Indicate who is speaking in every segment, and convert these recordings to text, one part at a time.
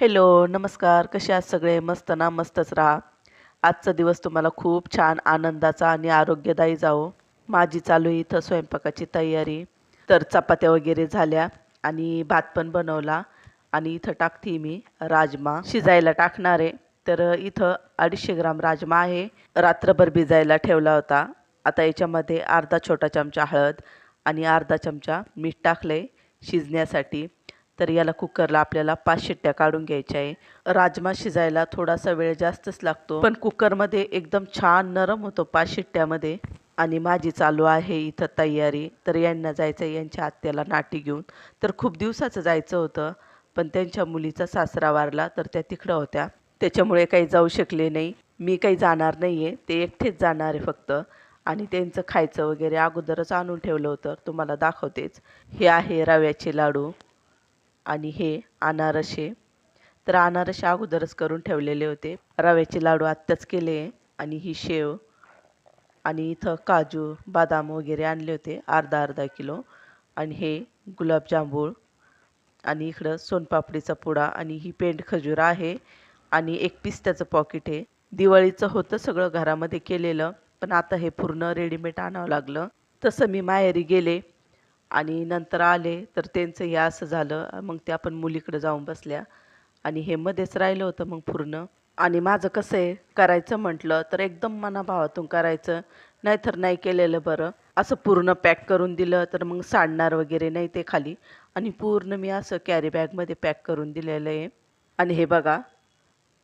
Speaker 1: Hello नमस्कार. कसे आहात सगळे? मस्त ना? मस्तच राहा. आजचा दिवस तुम्हाला खूप छान आनंदाचा आणि आरोग्यदायी जावो. माझी चालू आहे इथं स्वयंपाकाची तयारी. तर चपात्या वगैरे झाल्या आणि भात पण बनवला. आणि इथं टाकते मी राजमा. शिजायला टाकणार आहे. तर इथं अडीचशे ग्राम राजमा आहे. रात्रभर भिजायला ठेवला होता. आता याच्यामध्ये अर्धा छोटा चमचा हळद आणि अर्धा चमचा मीठ टाकले शिजण्यासाठी. तर याला कुकरला आपल्याला पाच शिट्ट्या काढून घ्यायच्या आहे. राजमा शिजायला थोडासा वेळ जास्तच लागतो. पण कुकरमध्ये एकदम छान नरम होतो पाच शिट्ट्यामध्ये. आणि माझी चालू आहे इथं तयारी. तर यांना जायचं आहे यांच्या आत्याला नाटी घेऊन. तर खूप दिवसाचं जायचं होतं पण त्यांच्या मुलीचा सासरा वारला तर त्या तिकडं होत्या. त्याच्यामुळे काही जाऊ शकले नाही. मी काही जाणार नाही आहे ते एकटेच जाणार आहे फक्त. आणि त्यांचं खायचं वगैरे अगोदरच आणून ठेवलं होतं. तुम्हाला दाखवतेच. हे आहे रव्याचे लाडू. आणि हे अनारसे. तर अनारसे अगोदरच करून ठेवलेले होते. रव्याचे लाडू आत्ताच केले आणि ही शेव आणि इथं काजू बदाम वगैरे आणले होते अर्धा अर्धा किलो. आणि हे गुलाबजांबूळ आणि इकडं सोनपापडीचा पुडा आणि ही पेंड खजूर आहे. आणि एक पिस्त्याचं पॉकेट आहे. दिवाळीचं होतं सगळं घरामध्ये केलेलं पण आता हे पूर्ण रेडीमेड आणावं लागलं. तसं मी माहेरी गेले आणि नंतर आले तर त्यांचं हे असं झालं मग ते आपण मुलीकडे जाऊन बसल्या. आणि हे मध्येच राहिलं होतं मग पूर्ण. आणि माझं कसं आहे करायचं म्हटलं तर एकदम मनाभावातून करायचं नाहीतर नाही केलेलं बरं. असं पूर्ण पॅक करून दिलं तर मग सांडणार वगैरे नाही ते खाली. आणि पूर्ण मी असं कॅरी बॅगमध्ये पॅक करून दिलेलं आहे. आणि हे बघा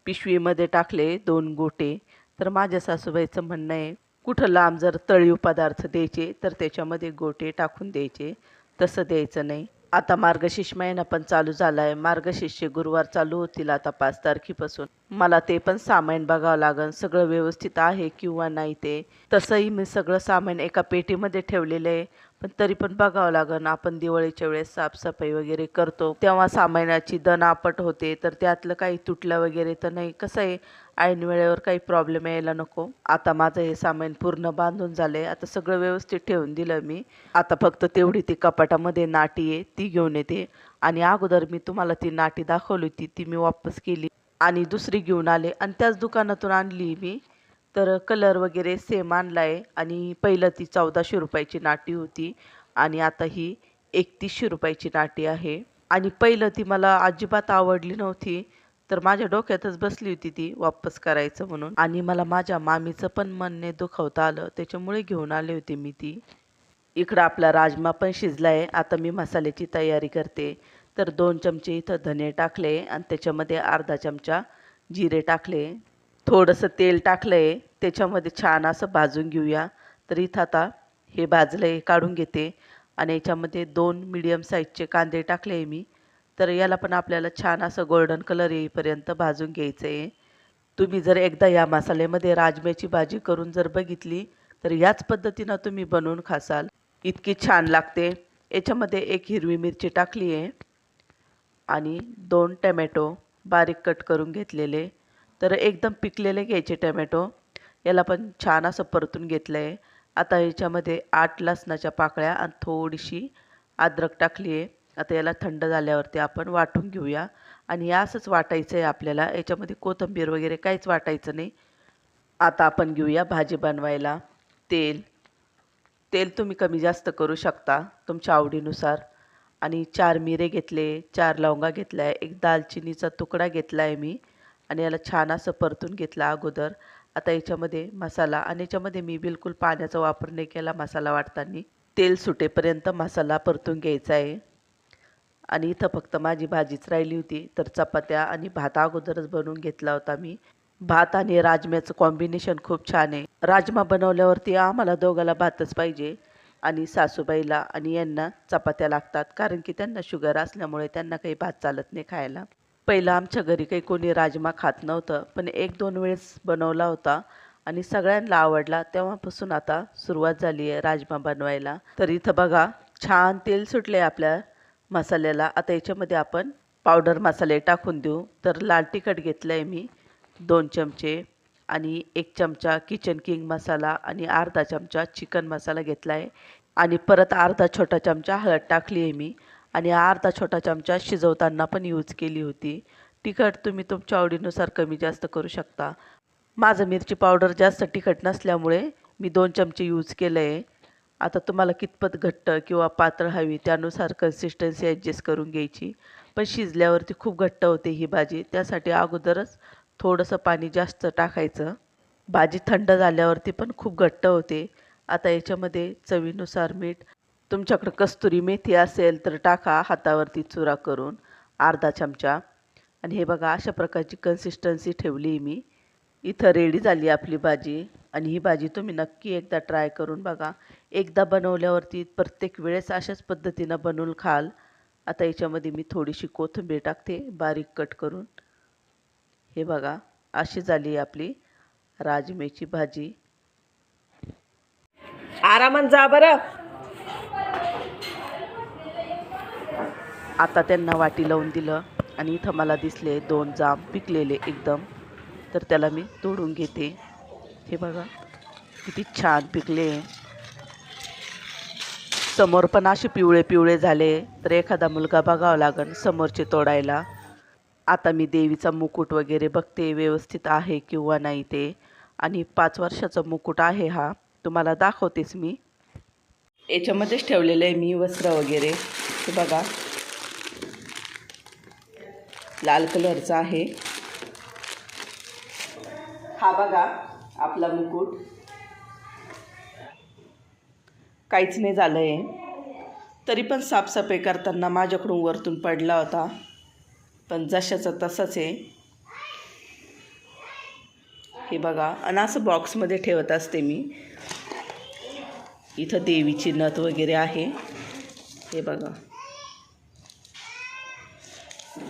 Speaker 1: पिशवीमध्ये टाकले दोन गोटे. तर माझ्या सासूबाईचं म्हणणं आहे कुठं लांब जर तळीव पदार्थ द्यायचे तर त्याच्यामध्ये गोटे टाकून द्यायचे. तसं द्यायचं नाही. आता मार्गशीर्ष महिना पण चालू झाला आहे मार्गशीर्षचे गुरुवार चालू होतील आता पाच तारखेपासून. मला ते पण सामान बघावं लागेल सगळं व्यवस्थित आहे किंवा नाही ते? तसंही मी सगळं सामान एका पेटीमध्ये ठेवलेलं आहे. पण तरी पण बघावं लागेल आपण दिवाळीच्या वेळेस साफसफाई वगैरे करतो. तेव्हा सामानाची दनापट होते. तर त्यातलं काही तुटलं वगैरे तर नाही. कसं आहे? ऐन वेळेवर काही प्रॉब्लेम यायला नको. आता माझं हे सामान पूर्ण बांधून झालंय. आता सगळं व्यवस्थित ठेवून दिलं मी. आता फक्त तेवढी ती कपाटामध्ये नाटी आहे. ती घेऊन येते. आणि अगोदर मी तुम्हाला ती नाटी दाखवली होती. ती मी वापस केली. आणि दुसरी घेऊन आले. आणि त्याच दुकानातून आणली मी. तर कलर वगैरे सेम आणला आहे आणि पहिलं ती चौदाशे रुपयाची नाटी होती. आणि आता ही एकतीसशे रुपयाची नाटी आहे. आणि पहिलं ती मला अजिबात आवडली नव्हती. तर माझ्या डोक्यातच बसली होती ती वापस करायचं म्हणून. आणि मला माझ्या मामीचं पण मनने दुखवता आलं. त्याच्यामुळे घेऊन आले होते मी ती. इकडं आपला राजमा पण शिजला आहे आता मी मसाल्याची तयारी करते. तर दोन चमचे इथं धने टाकले आणि त्याच्यामध्ये अर्धा चमचा जिरे टाकले. थोडंसं तेल टाकलं आहे त्याच्यामध्ये छान असं भाजून घेऊया. तर इथं आता हे भाजलं आहे काढून घेते. आणि याच्यामध्ये दोन मिडियम साईजचे कांदे टाकले आहे मी. तर याला पण आपल्याला छान असं गोल्डन कलर येईपर्यंत भाजून घ्यायचं आहे तुम्ही जर एकदा या मसाल्यामध्ये राजम्याची भाजी करून जर बघितली तर याच पद्धतीनं तुम्ही बनवून खासाल. इतकी छान लागते. याच्यामध्ये एक हिरवी मिरची टाकली आहे. आणि दोन टमॅटो बारीक कट करून घेतलेले. तर एकदम पिकलेले घ्यायचे टमॅटो. याला पण छान असं परतून घेतलं आहे आता याच्यामध्ये आठ लसणाच्या पाकळ्या आणि थोडीशी अद्रक टाकली आहे आता याला थंड झाल्यावरती आपण वाटून घेऊया. आणि असंच वाटायचं आहे आपल्याला. याच्यामध्ये कोथिंबीर वगैरे काहीच वाटायचं नाही. आता आपण घेऊया भाजी बनवायला. तेल. तेल तुम्ही कमी जास्त करू शकता तुमच्या आवडीनुसार. आणि चार मिरे घेतले चार लवंगा घेतला आहे एक दालचिनीचा तुकडा घेतला आहे मी आणि याला छान असं परतून घेतलं अगोदर. आता याच्यामध्ये मसाला आणि याच्यामध्ये मी बिलकुल पाण्याचा वापर नाही केला मसाला वाटताना. तेल सुटेपर्यंत मसाला परतून घ्यायचा आहे. आणि इथं फक्त माझी भाजीच राहिली होती तर चपात्या आणि भात अगोदरच बनवून घेतला होता मी. भात आणि राजम्याचं कॉम्बिनेशन खूप छान आहे. राजमा बनवल्यावरती आम्हाला दोघाला भातच पाहिजे. आणि सासूबाईला आणि यांना चपात्या लागतात कारण की त्यांना शुगर असल्यामुळे त्यांना काही भात चालत नाही खायला. पहिलं आमच्या घरी काही कोणी राजमा खात नव्हतं पण एक दोन वेळेस बनवला होता आणि सगळ्यांना आवडला. तेव्हापासून आता सुरुवात झाली आहे राजमा बनवायला. तर इथं बघा छान तेल सुटले आपल्या मसाल्याला. आता याच्यामध्ये आपण पावडर मसाले टाकून देऊ. तर लाल तिखट घेतलं आहे मी दोन चमचे. आणि एक चमचा किचन किंग मसाला आणि अर्धा चमचा चिकन मसाला घेतला आहे आणि परत अर्धा छोटा चमचा हळद टाकली आहे मी. आणि अर्धा छोटा चमचा शिजवताना पण यूज केली होती. तिखट तुम्ही तुमच्या आवडीनुसार कमी जास्त करू शकता. माझं मिरची पावडर जास्त तिखट नसल्यामुळे मी दोन चमचे यूज केलं आहे आता तुम्हाला कितपत घट्ट किंवा पातळ हवी त्यानुसार कन्सिस्टन्सी ॲडजस्ट करून घ्यायची. पण शिजल्यावरती खूप घट्ट होते ही भाजी. त्यासाठी अगोदरच थोडंसं पाणी जास्त टाकायचं. भाजी थंड झाल्यावरती पण खूप घट्ट होते. आता याच्यामध्ये चवीनुसार मीठ तुमच्याकडं कस्तुरी मेथी असेल तर टाका हातावरती चुरा करून अर्धा चमचा. आणि हे बघा अशा प्रकारची कन्सिस्टन्सी ठेवली मी. इथं रेडी झाली आपली भाजी. आणि ही भाजी तुम्ही नक्की एकदा ट्राय करून बघा. एकदा बनवल्यावरती प्रत्येक वेळेस अशाच पद्धतीनं बनवून खाल. आता याच्यामध्ये मी थोडीशी कोथिंबीर टाकते बारीक कट करून. हे बघा अशी झाली आपली राजमेची भाजी.
Speaker 2: आरामात जा बरं.
Speaker 1: आता त्यांना वाटी लावून दिलं आणि इथं मला दिसले दोन जाम पिकलेले एकदम. तर त्याला मी तोडून घेते. हे बघा किती छान पिकले. समोर पण असे पिवळे पिवळे झाले. तर एखादा मुलगा बघावा लागेल समोरचे तोडायला. आता मी देवीचा मुकुट वगैरे बघते व्यवस्थित आहे किंवा नाही ते. आणि पाच वर्षाचा मुकुट आहे हा. तुम्हाला दाखवतेच मी. याच्यामध्येच ठेवलेलं आहे मी वस्त्र वगैरे. हे बघा. लाल कलरचा आहे. हा बघा आपला मुकुट. काहीच नाही झालं आहे तरी पण साफसफाई करताना माझ्याकडून वरतून पडला होता. पण जशाचा तसाच आहे. हे बघा आणि असं बॉक्समध्ये ठेवत असते मी. इथं देवीची नथ वगैरे आहे. हे बघा.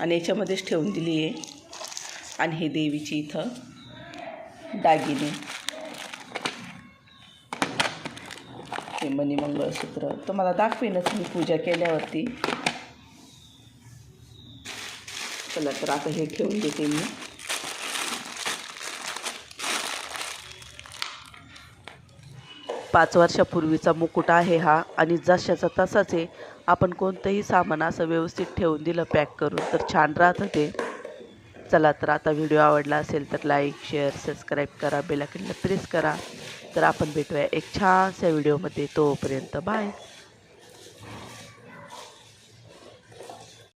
Speaker 1: आणि याच्यामध्येच ठेवून दिली आहे. आणि हे देवीची इथं दागिने. हे मणी मंगळसूत्र तुम्हाला दाखवेनच मी पूजा केल्यावरती. चला तर आता हे ठेवून देते मी. पाच वर्षापूर्वीचा मुकुट आहे हा आणि जशाचा तसाच आहे. आपण कोणतंही सामान असं व्यवस्थित ठेवून दिलं पॅक करून तर छान राहतं ते. चला तर आता व्हिडिओ आवडला असेल तर लाईक शेअर सबस्क्राईब करा बेलाकडलं प्रेस करा. तर आपण भेटूया एक छानशा व्हिडिओमध्ये. तोपर्यंत बाय.